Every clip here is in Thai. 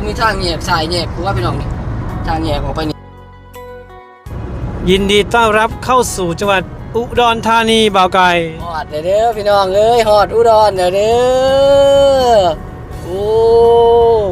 ตัวมีทางแยกสายแยกกูว่าพี่น้องนี่ทางแยกออกไปนี่ยินดีต้อนรับเข้าสู่จังหวัดอุดรธานีบ่าวไก่ฮอดเด้อเด้อพี่น้องเอ้ยฮอดอุดรเด้อเด้อโอ้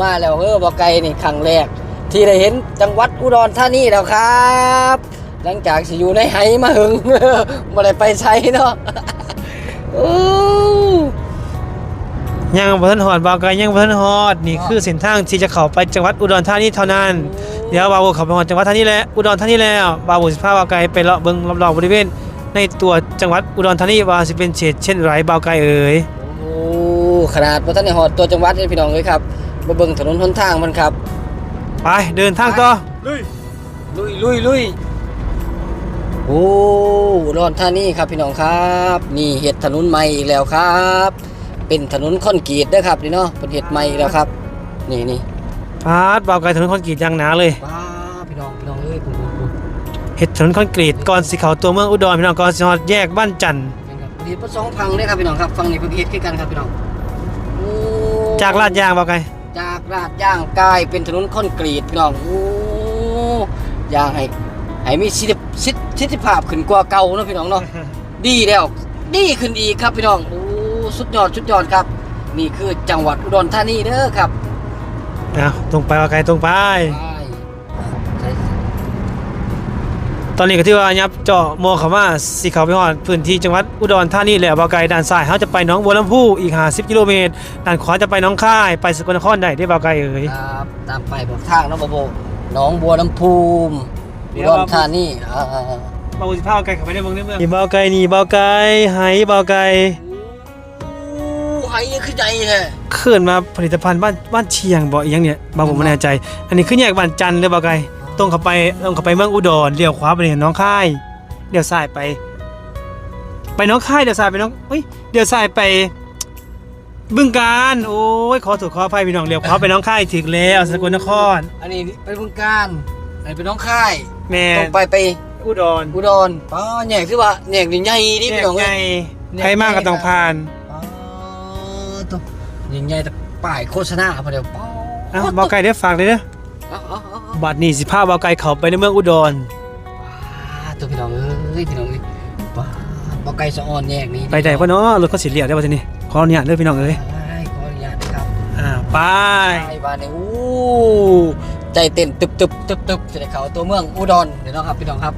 มาแล้วเออบ่ไกลนี่ครั้งแรก ที่ได้เห็นจังหวัดอุดรธานีแล้วครับ หลังจากสิอยู่ในไหมาหึงบ่ได้ไปใช้เนาะโอ้ ยังบ่ทันฮอดบ่าวไก่ยังบ่ทันฮอดนี่คือเส้นทางที่จะเข้าไปจังหวัดอุดรธานีเท่านั้น เดี๋ยวบ่าวเข้าไปฮอดจังหวัดธานีแล้วอุดรธานีแล้วบ่าวสิพาบ่าวไก่ไปเลาะเบิ่งรอบๆบริเวณ ในตัวจังหวัดอุดรธานีว่าสิเป็นเฉดเช่นไรบ่าวไก่เอ๋ยโอ้ขนาดบ่ทันได้ฮอดตัวจังหวัดนี่พี่น้องเอ้ยครับมาเบิ่งถนนหนทางมันครับ ไปเดินทางต่อลุยลุยลุยโอ้อุดรธานีครับพี่น้องครับ นี่เห็ดถนนใหม่อีกแล้วครับ เป็นถนนคอนกรีตเด้อครับนี่เนาะเป็นเห็ดใหม่อีกแล้วครับ นี่นี่พาดบ่าวไก่ถนนคอนกรีตอย่างหนาเลยว้าพี่น้องพี่น้องเอ้ยผมผมผมเฮ็ดถนนคอนกรีตก่อนสิเข้าตัวเมืองอุดรพี่น้องก่อนสิฮอดแยกบ้านจันทร์เป็นครับเห็ดพระสองพังเด้อครับพี่น้องครับฟังนี่เพิ่นเฮ็ดคือกันครับพี่น้องโอ้จากลาดยางบ่าวไก่จากลาดย่างกลายเป็นถนนคอนกรีตพี่น้องโอ้ย่างให้ให้มีสิทธิสิทธิสิทธิภาพขึ้นกว่าเก่าเนาะพี่น้องเนาะดีแล้วดีขึ้นอีกครับพี่น้องโอ้ สุดยอดสุดยอดครับ นี่คือจังหวัดอุดรธานีเด้อครับอ้าวตรงไปบ่าวไก่ตรงไปใช่ตอนนี้ก็ที่ว่ายับเจาะมองคำว่าสิเขาไปฮอดพื้นที่จังหวัดอุดรธานีแล้วบ่าวไก่ด้านซ้ายเขาจะไปหน้องบัวลำพูอีก50กิโลเมตรด้านขวาจะไปหน้องค่ายไปสกลนครได้ได้บ่าวไก่เอ๋ยครับตามไปบอกทางเนาะบโบหน้องบัวลำพูมเดี๋อุยวดรธานีอ่า บ่าวสิพาบ่าวไก่เข้าไปในเมืองในเมือง นี่บ่าวไก่นี่บ่าวไก่ไหบ่าวไก่โอ้ ไห้คือใจแท้ขึ้นมาผลิตภัณฑ์บ้านบ้านเชียงบ่อีหยังเนี่ยบ่าวผมบ่แน่ใจ อันนี้คือแยกบ้านจันทร์เลยบ่าวไก่ตรงเข้าไปตรงเข้าไปเมืองอุดรเลี้ยวขวาไปนี่หน้องค่ายเลี้ยวซ้ายไป ไปหน้องค่ายเลี้ยวซ้ายไปหน้องเฮ้ยเลี้ยวซ้ายไปบึงการโอ้ยขอถูกขออภัยพี่น้องเลี้ยวขวาไปหน้องค่ายถึงแล้วสกลนครอันนี้ไปบึงการอันนี้ไปหน้องค่ายแม่ต้องไปไปอุดรอุดรอ๋อแหนกคือว่าแหนกนี่ใหญ่ดิพี่น้องไงเอ้ยใครมากก็ต้องผ่านอ๋อตัว ยังไงแต่ป้ายโฆษณาพอเดียวป้อเอ้าบ่าวไก่ได้ฝากเลยเด้ออ๋ออ๋ออ๋อบัดนี้สิพาบ่าวไก่เข้าไปในเมืองอุดรว้าตัวพี่น้องเอ้ยพี่น้องเอ้ยว้าบ่ไกลสะออนแยกนี้ไปได้ปะเนาะรถเขาสิเรียกได้ป่ะทีนี้ขออนุญาตเด้อพี่น้องเอ้ยไปขออนุญาตนะครับอ่าไปไปบ้านนี่อู้ใจเต้นตึบตึบตึบตึบจะได้เข้าตัวเมืองอุดรเดี๋ยวนะครับพี่น้องครับ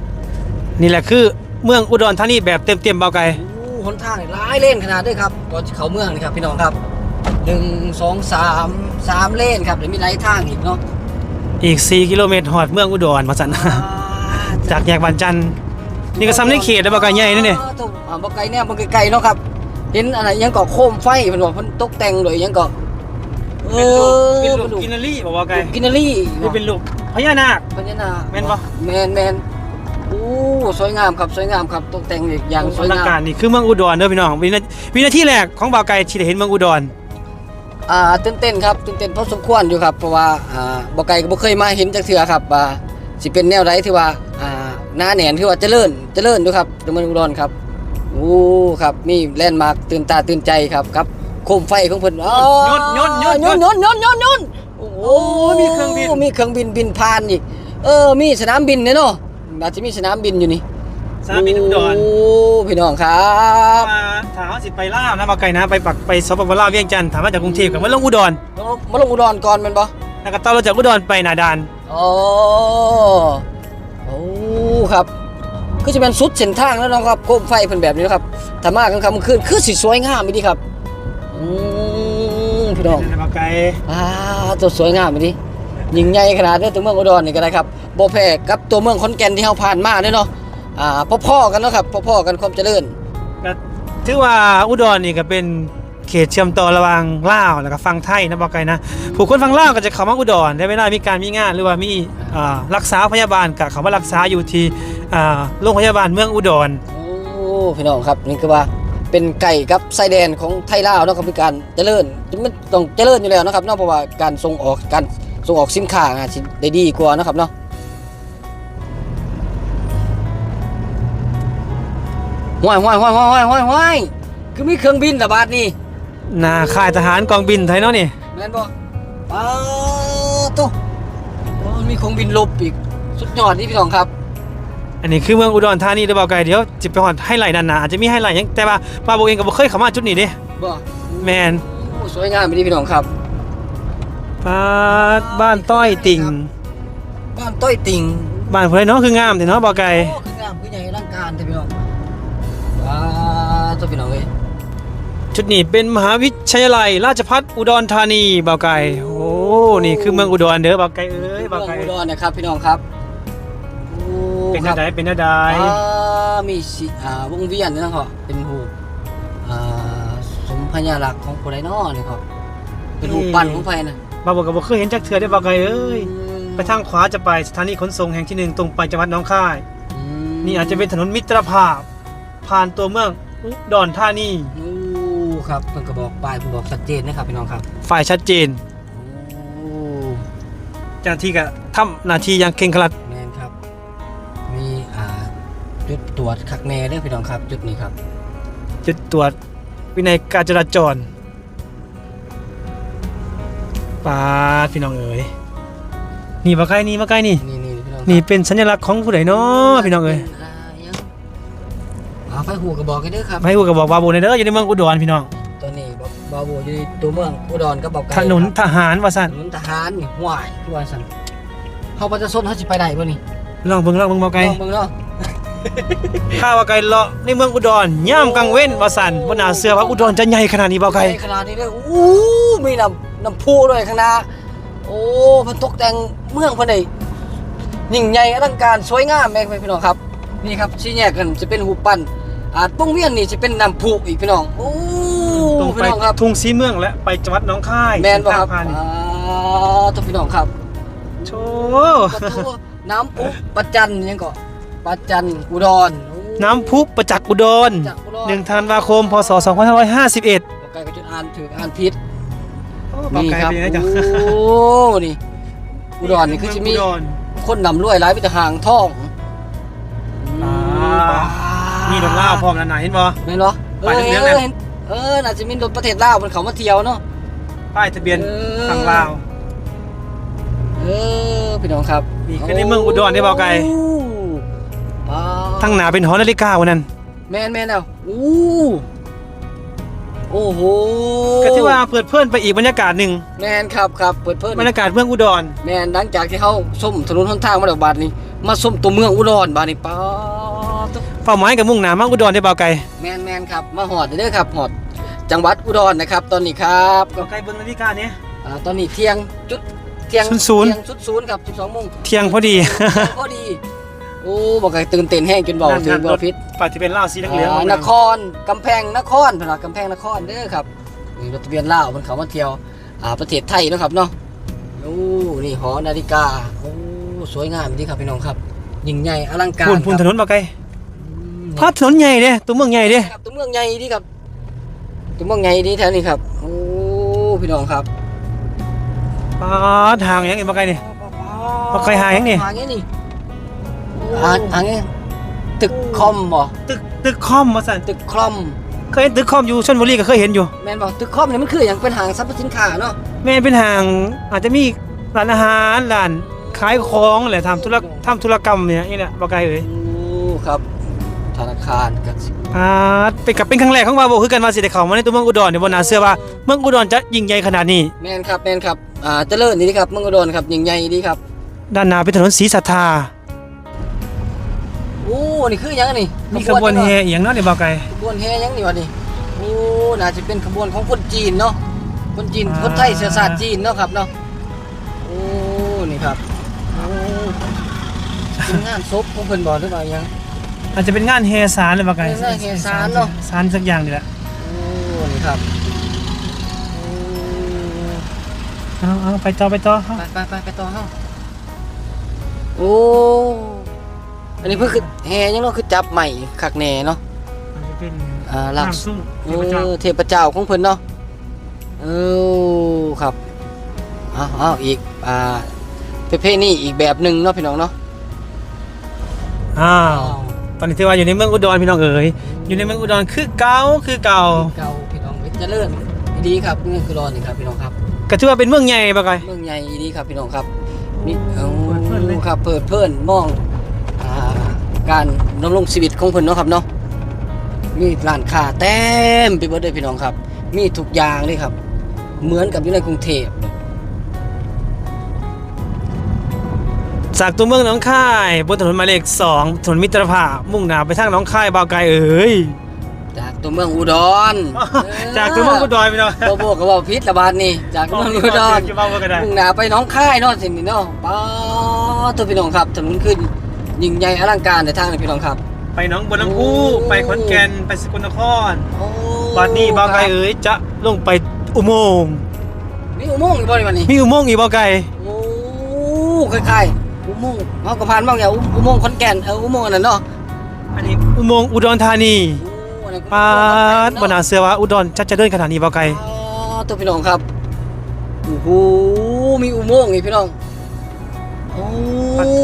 นี่แหละคือเมืองอุดรธานีแบบเต็มๆเบาไก่อู้หนทางนี่หลายเลนขนาดด้วยครับก่อนจะเข้าเมืองนี่ครับพี่น้องครับ หนึ่งสองสามสามเลนครับเดี๋ยวมีหลายทางอีกเนาะอีก 4 กิโลเมตรหอดเมืองอุดรมาสันจากแยกบานจันทร์นี่ก็ซ้ำในเขตแล้วเบาไก่ใหญ่นั่นนี่อ๋อตัวอ่าบ่ไกลเนี่ยบ่ไกลๆเนาะครับ เห็นอะไรยังเกาะโคมไฟเพิ่นบอกเพิ่นตกแต่งโดยยังเกาะเออเป็นลูกเป็นลูกกินนารีบอกว่าไก่กินนารีนี่เป็นลูกพญานาคพญานาคแม่นบ่แม่นแม่นอู้สวยงามครับสวยงามครับตกแต่งอย่างสวยลักงามการนี่คือเมืองอุดรเด้อพี่น้องวินาวินาทีแรกของเบาไก่ที่ได้เห็นเมืองอุดร อ่าตื่นเต้นครับตื่นเต้นพอสมควรอยู่ครับเพราะว่าอ่าบ่ไกลก็บ่เคยมาเห็นจักเทื่อครับว่าสิเป็นแนวใดที่ว่าอ่าหน้าแหนนที่ว่าเจริญเจริญอยู่ครับจังหวัดอุดรครับโอ้ครับมีแลนด์มาร์คตื่นตาตื่นใจครับครับโคมไฟของเพิ่นอ๋อยนต์ยนต์ยนต์ยนต์ยนต์ยนต์ยนต์ยนต์โอ้โหมีเครื่องบินมีเครื่องบินบินผ่านอีกเออมีสนามบินเนี่ยเนาะอาจจะมีสนามบินอยู่นี่ สนามบินอุดรโอ้พี่น้องครับมาถามว่าสิไปลาวนะเบาไก่นะไปปักไปสปปลาวเวียงจันทร์ถามมาจากกรุงเทพกับมาลงอุดรมาลงอุดรก่อนแมันบ่แล้วก็ต่อรถจากอุดรไปหนาดานโอ้โอ้ครับก็จะเป็นสุดเส้นทางแล้วเนาะครับโคมไฟเป็นแบบนี้นะครับถ้ามากกลางค่ำกลางคืนคือสิสวยงามอีดีครับอืมพี่น้องเบาไก่อ่าตัวสวยงามอีดียิ่งใหญ่ขนาดนี้ตัวเมืองอุดรนี่ก็ได้ครับบ่แพ้กับตัวเมืองขอนแก่นที่เฮาผ่านมาเด้อเนาะ อ่าพ่อๆกันเนาะครับพ่อๆกันความเจริญก็ถือว่าอุดรนี่ก็เป็นเขตเชื่อมต่อระหว่างลาวแล้วก็ฝั่งไทยนะบอกไกลนะผู้คนฝั่งลาวก็จะเข้ามาอุดรได้เวลามีการมีงานหรือว่ามีอ่ารักษาพยาบาลกับเขามารักษาอยู่ที่อ่าโรงพยาบาลเมืองอุดรโอ้พี่น้องครับนี่คือว่าเป็นไก่กับไส้แดนของไทยลาวเนาะครับเป็นการเจริญมันต้องเจริญอยู่แล้วนะครับเนาะเพราะว่าการส่งออกการส่งออกสินค้าอาจจะได้ดีกว่าเนาะครับเนาะ ห้วยห้วยห้วยห้วยห้วยห้วยคือมีเครื่องบินระบาดนี่หนาค่ายทหารกองบินไทยเนาะนี่แม่นบ่ป๊าตุ๊โอ้มีของบินลบอีก สุดยอดนี่พี่น้องครับ อันนี้คือเมืองอุดรธานีหรือเปล่าไกลเดี๋ยวจะไปหอดให้ไหลด้านหน้าอาจจะมีให้ไหลยังแต่ว่าบาโบเองก็บ่เคยเข้ามาจุดนี้เด้บ่แมนโอ้สวยงามไปนี่พี่น้องครับปาดบ้านต้อยติ่งบ้านต้อยติ่งบ้านเพิ่นเนาะคืองามแต่เนาะบ่ไกลโอ้คืองามคือใหญ่อลังการแต่พี่น้องว้า ตัวพี่น้องเอ้ยจุดนี้เป็นมหาวิทยาลัย ราชภัฏอุดรธานีบ่าวไก่โอ้นี่คือเมืองอุดรเด้อบ่าวไก่เอ้ยบ่าวไก่เมืองอุดรนะครับ พี่น้องครับโอ้เป็นคอะรับไดเป็นอะไดอ่ามีสิอ่าวงเวียนนี่นะครับเป็นหูปอ่าสมพญาลักษณ์ของโคไดนอนี่ครับเป็นหูปปั้นของไฟนะบ่าวบอกก็บ่เคยเห็นจักเทื่อเด้อบ่าวไก่เอ้ยมไปทางขวาจะไปสถานีขนส่งแห่งที่หนึ่งตรงไปจังหวัดหนองคายอืมนี่อาจจะเป็นถนนมิตรภาพ ผ่านตัวเมืองอุดรธานีโอ้ครับเพิ่นก็บอกป้ายเพิ่นบอกชัดเจนนะครับพี่น้องครับฝ่ายชัดเจนโอ้เจ้าหน้าที่ก็ทำหน้าที่อย่างเคร่งครัดแมนครับ มีอ่าจุดตรวจคักแน่เด้อพี่น้องครับ จุดนี้ครับจุดตรวจวินัยการจราจรปาดพี่น้องเอ๋ยนี่มาใกล้นี่มาใกล้นี่นี่นี่พี่น้องครับนี่เป็นสัญลักษณ์ของผู้ใดเนาะพี่น้องเอ๋ยายังอ่า ไฟหูกระบอกกันเด้อครับให้พูดกับบอกบาบูในเด้ออยู่ในเมืองอุดรพี่น้องตัวนี้บอกบาโบอยู่ในตัวเมืองอุดรก็บอกไกลถนนครับทหารว่าสั่นถนนทหารนี่ห่วยที่ว่าสั่นเฮาบ่จะซนเฮาสิไปได้บ่นี่ลองเบิ่งลองเบิ่งบ่ไกลลองเบิ่งเนาะข้าว่าไกลเลาะในเมืองอุดรย่ามกลางเว้นว่าสั่นบ่น่าเชื่อว่าอุดรจะใหญ่ขนาดนี้บ่ไกลใหญ่ขนาดนี้เด้ออู้มีน้ำน้ำพุด้วยข้างหน้าโอ้เพิ่นตกแต่งเมืองเพิ่นได้ยิ่งใหญ่อลังการสวยงามแม่พี่น้องครับ นี่ครับชี้แยกกันจะเป็นหูปปั้น อ่าป้งเวียนนี่จะเป็นน้ำพุอีกพี่น้องโอ้ตรงพี่ไปน้องครับ ทุ่งสีเมืองและไปจังหวัดหนองคายแม่นบ่ครับทางผ่านอ่าตัวพี่น้องครับโชประตูน้ำพุประจันยังก็ประจันอุดรโอ้ น้ำพุประจักษ์อุดรจากอุดร หนึ่งธันวาคม พศ 2551บอกไกลก็จุดอ่านถืออ่านผิดบอกนี่ไกลครับไปนะจ๊ะโอ้นี่อุดรนี่คือจะมีอุดร คนนำรวยหลายไปแต่ห่างท่องอ่ามี ดอกล่าวพร้อมแล้วนะเห็นบ่แม่นเหรอเอไปอทะเบียนเอแล้อวเห็นเออน่าจะมีรถประเทศลาวมันเขามาเที่ยวเนาะป้ายทะเบียนเออทางลาวเออพี่น้องครับนี่คือในเมืองอุดรได้เบาไกลโอ้ว้าวทั้งหนาเป็นหอนาฬิกาวันนั้น แม่นแม่นแล้วอู้โอ้โหก็ที่ว่าเปิดเพื่อนไปอีกบรรยากาศหนึ่งแม่นครับครับเปิดเพิ่นบรรยากาศเมืองอุดร แม่นหลังจากที่เขาส้มถนนหนทางมาแล้วบาดนี้มาส้มตัวเมืองอุดรบาดนี้ป๊า ดเป้าหมายกับมุ่งหนามาอุดรได้เบาไกลแม่นแม่นครับมาหอดเด้อครับหอดจังหวัดอุดรนะครับตอนนี้ครับเบาไกลเบิ่งนาฬิกาเนี้ยอ่าตอนนี้เที่ยงจุดเที่ยงศูนย์เที่ยงจุดศูนย์ครับ12โมงเที่ยงพอดี พอดี โอ้บอกไงตื่นเต้นแห้งจนเบานั่นถึงรบ่ถพิษปัดที่เป็นเหล้าสีเหลืองอ่าๆนครกำแพงนครพนักกำแพงนครเด้อครับนี่รถทะเบียนลาวมันเขามาเที่ยวอ่าประเทศไทยเนาะครับเนาะโอ้นี่หอนาฬิกาโอ้สวยงามดีครับพี่น้องครับยิ่งใหญ่อลังการพูนพูนคถรับนนเบาไกลอืม พาดถนนใหญ่เด้ตัวเมืองใหญ่เด้ครับตัวเมืองใหญ่ดีครับตัวเมืองใหญ่ดีแถวนี้ครับโอ้พี่น้องครับปาดทางยังไงเบาไกลนี่เอาใครหายังนี่หายังนี่หาหายังตึกคอมบ่ตึกตึกคอมมาสั่นตึกคอมเคยเห็นตึกคอมอยู่ชลบุรีก็เคยเห็นอยู่แม่นบ่ตึกคอมนี่มันคืออย่างเป็นห้างสรรพสินค้าเนาะแม่เป็นห้างอาจจะมีร้านอาหารร้านขายของแหละทำธุรทำธุรกรรมเนี่ยนี่แหละเบาไกลเอ้ยโอ้ครับ ธนาคารกสิอ่าเป็นกับเป็นครั้งแรกของบาโบคือกันว่าสิได้เข้ามาในตัวเมืองอุดรเนี่ยบ่น่าเชื่อว่าเมืองอุดรจะยิ่งใหญ่ขนาดนี้แม่นครับแม่นครับอ่าเจริญนี่ครับเมืองอุดรครับยิ่งใหญ่ดีครับ ด้านหน้าเป็นถนนศรีสัทธาโอ้นี่คือหยังนี่มีขบวนแห่อีหยังเนาะเนี่ยบ่าวไก่ขบวนแห่หยังนี่วะนี่โอ้น่าจะเป็นขบวนของคนจีนเนาะคนจีนอ่าคนไทยเชื้อสายจีนเนาะครับเนาะโอ้นี่ครับโอ้เป็นงานศพของเพิ่นบ่หรือเปล่าหยัง อาจจะเป็นงานแห่ศาลเลยบ่าวไก่เป็นงานแห่ศาลเนาะศาลสักอย่างนี่แหละโอ้นี่ครับโอ้เอาเอาไปต่อไปต่อไปไปไปไปต่อเฮาโอ้อันนี้เพิ่นคือแห่หยังเนาะคือจับใหม่คักแน่เนาะ อาจจะเป็นอ่าหลักน้ำซุ่มเอเทพเจ้าอเทพเจ้าของเพิ่นเนาะเออครับเอาเอาอีกอ่าประเพณีอีกแบบหนึ่งเนาะพี่น้องเนาะ อ้าว ตอนนี้ถือว่าอยู่ในเมืองอุดรพี่น้องเอ๋ยอยู่ในเมืองอุดรคือเก่าคือเก่าเก่าพี่น้องเวชเจริญพี่ดีครับเมืองอุดรนี่ครับพี่น้องครับก็ถือว่าเป็นเมืองใหญ่บ่ไกลเมืองใหญ่ดีครับพี่น้องครับมีเอาเปิดเพิ่นเลยครับเปิดเพิ่นมองอ่าการดำรงชีวิตของเพิ่นเนาะครับเนาะมีร้านค้าเต็มไปหมดเลยพี่น้องครับ มีทุกอย่างเลยครับ เหมือนกับอยู่ในกรุงเทพ จากตัวเมืองหนองคายบนถนนหมายเลข2ถนนมิตรภาพมุ่งหน้าไปทางหนองคายบ่าวไกลเอ้ยจากตัวเมืองอุดรจากตัวเมืองอุดรพี่น้องโบโบก็บอกพิษระบาดนี่จากตัวเมืองอุดรจะเว้าก็ได้มุ่งหน้าไปหน้องค่ายเนาะสินี่เนาะป้าตัวพี่น้องครับถนนขึ้นยิ่งใหญ่อลังการในทางนี้พี่น้องครับ ไปหนองบัวลำพูโอ้ไปขอนแก่นไปสกลนครโอ้บัดนี้บ่าวไกลเอ้ยจะลงไปอุโมงค์มีอุโมงค์อยู่บ่ในวันนี้มีอุโมงค์อีกบ่าวไกลโอ้คล้ายๆ อุโมงค์เฮาก็ผ่านบ้างเนี่ยอุอุโมงค์ขอนแก่นเอออุโมงค์อันนั้นเนาะอันนี้อุโมงค์อุดรธานีโอ้อันนั้นปาดบ่น่าเชื่อว่าอุดรจะเจะเดินขนาดนี้บ่าวไกล อ๋อตัวพี่น้องครับโอ้โหมีอุโมงค์อีกพี่น้องโอ้ปัดโท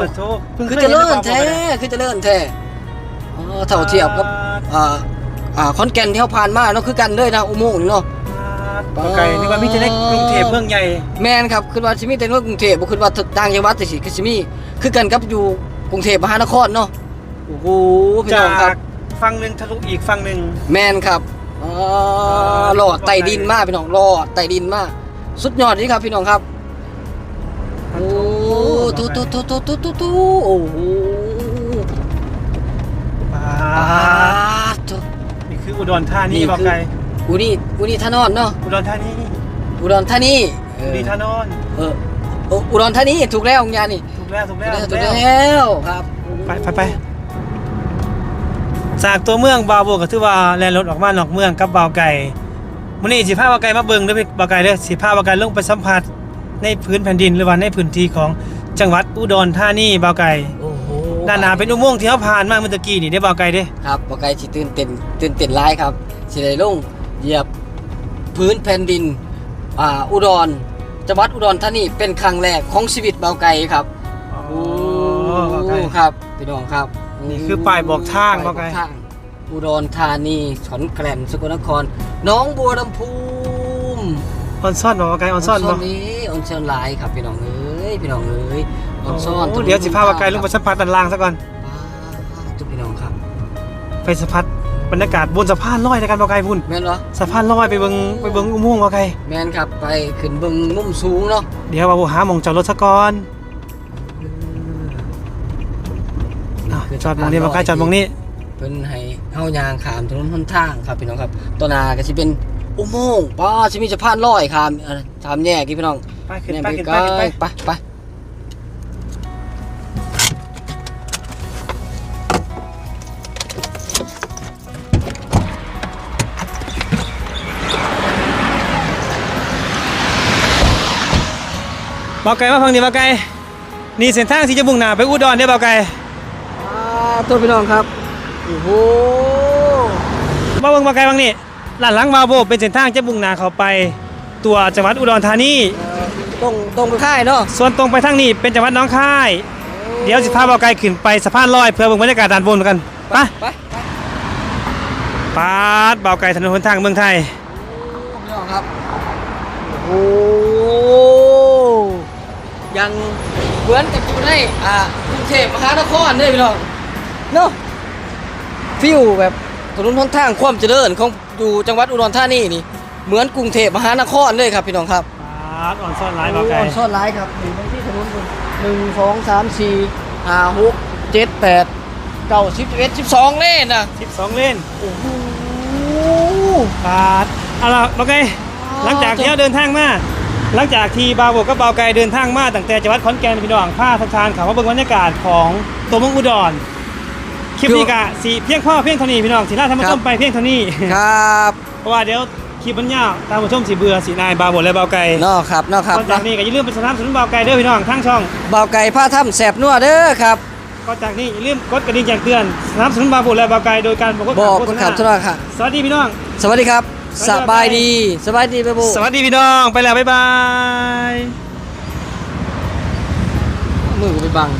ปัดโทเพิ่งคือคยเจะห็นเลิ่นบ่าวแท้ไกลคือเจะเลิ่นแท้อ๋อเท่าเทียบกับ อ่า อ่าขอนแก่นที่เขาผ่านมาเนาะคือกันเลยนะอุโมงค์นี่เนาะ บ่าวไกลนึกว่ามีแต่ในกรุงเทพเมืองใหญ่แม่นครับคือว่าสิมีแต่ในกรุงเทพบ่คือว่าต่างจังหวัดแต่สิคือสิมีคือกันกับอยู่กรุงเทพมหานครเนาะโอ้โหพี่จาน้องครับกฝั่งหนึงทะลุอีกฝั่งหนึง แม่นครับอ่าหลอดไต่ดินมากพี่น้องหลอดไต่ดินมากสุดยอดนี่ครับพี่น้องครับ โอ้ตุ๊ตุ๊ตุ๊ตุ๊ตุ๊ตุ๊ตุ๊โอ้โหปาอ่าด ตุ๊ นี่คืออุดรธานีนี่คือ บ่าวไกล อุนี่อุนี่ท่านอนเนาะอุดรธานีอุดรธานีเออุอดีธานอนเออเอออุดรธานีถูกแล้วงานนี่ถูกแล้วถูกแล้วถูถูกกแล้วแล้วครับไปไปไปจากตัวเมืองบาวโบก็ถือว่าแล่นรถออกมานอกเมืองกับบ่าวไก่มื้อนี้สิพาบ่าวไก่มาเบิ่งเด้อพี่บ่าวไก่เด้อสิพาบ่าวไก่ลงไปสัมผัสในพื้นแผ่นดินหรือว่าในพื้นที่ของจังหวัดอุดรธานีบ่าวไก่โอ้โหด้านหน้าเป็นอุโมงค์ที่เราผ่านมาเมื่อตะกี้นี่ได้อบ่าวไก่เด้อ ครับปอไก่สิตื่นเต้นตื่นเต้นหลายครับสิได้ลง เหยียบพื้นแผ่นดินอ่าอุดรจังหวัดอุดรธานีเป็นครั้งแรกของชีวิตเบาไก่ครับโอ้บ่าวไก่ครับพี่น้องครับนี่คือป้ายบอกทางป้ยเบาไก่ทางอุดรธานีขอนแก่นสกลนครหน้องบัวลำพูออนซ่อนบ่บ่าวไก่ออนซ่อนบ่นี้ออนซ่อนหลายครับพี่น้องเอ้ยพี่น้องเอ้ยออนซ่อนโเดี๋ยวสิพาบ่าวไก่ลงไปสัมผัสด้านล่างซะก่อนทุกพี่น้องครับ ไปสัมผัส บรรยากาศบนสะพานลอยในการบ่าวไก่พุ่นแม่นเหรอสะพานลอยไปเบิ่งไปเบิ่งอุโมงค์บ่าวไก่แม่นครับไปขึ้นเบึงมุมสูงเนาะเดี๋ยวบ่าวหาหม่องจอดรถซะก่อนอะจอดหม่องนี้บ่าวไก่จอดหม่องนี้เพิ่นให้เฮายางขามถนนหนทางครับพี่น้องครับตัวหนาก็สิเป็นอุโมงค์ป้าสิมีสะพานลอยขามเอ่อขามแยกที่พี่น้องไปขึ้นแยกไปไปขึ้นไกไปลขึ้นไปไปไป บ่าวไก่มาฟังนี่บ่าวไก่นี่เส้นทางที่จะมุ่งหน้าไปอุดรเด้อบ่าวไก่อ่าตัวพี่น้องครับโอ้โหมาเบิ่งบ่าวไก่บางนี่ด้านหลังมาโบเป็นเส้นทางจะมุ่งหน้าเข้าไปตัวจังหวัดอุดรธานีเอ่อตรงตรงไปค่ายเนาะส่วนตรงไปทางนี้เป็นจังหวัดหน้องคาย เดี๋ยวสิพาบ่าวไก่ขึ้นไปสะพานลอยเพื่อเบิ่งบรรยากาศด้านบนกันไปไปไปปาดบ่าวไก่ถนนหนทางเมืองไทยพี่น้องครับโอ้โห ยังเหมือนกับอยู่ในอ่ากรุงเทพมหานครเลยพี่น้องเนาะฟิวแบบถนนหนทางความเจริญของอยู่จังหวัดอุดรธานีนี่เหมือนกรุงเทพมหานครเลยครับพี่น้องครับปาดอ่อนซ่อนหลายบ่าวไก่โอ้ซ่อนร้ายครับอยู่บนที่ถนนคนหนึ่งสองสามสี่ห้าหกเจ็ดแปดเก้าสิบสิบเอ็ดสิบสองเลนนะ12เลนโอ้โหปาดเอาล่ะบ่าวไก่หลังจากที่เราเดินทางมา หลังจากที่บาวโบกับบ่าวไก่เดินทางมาตั้งแต่จังหวัดขอนแก่นพี่น้องพาทุกทานเขามาเบิ่งบรรยากาศของตัวเมืองอุดรคลิปนี้กะสีเพียงพ่อเพียงเท่านี้พี่น้องสีล่าท่านผู้ชมไปเพียงเท่านี้ครับเพราะว่าเดี๋ยวคลิปมันยาวท่านผู้ชมสีเบื่อสีนายบาวโบและบาวไก่เนอกครับเนอกครับก่อนจากนี้ก็อย่าลืมไปสนับสนุนบาวไก่เด้อพี่น้องทั้งช่องเบาไก่ผ้าถ้ำแสบนัวเด้อครับก่อนจากนี้อย่าลืมกดกระดิ่งแจ้งเตือนสนับสนุนบาวโบและบาวไก่โดยการบอกบอกโฆคุษณณาขับทุกท่านค่ะสวัสดีพี่น้อง สวัสดีครับ สสวัสดีบายดีสบายดีไปบุสวัสดีพี่น้องไปแล้วบ๊ายบาย มือกูไปบัง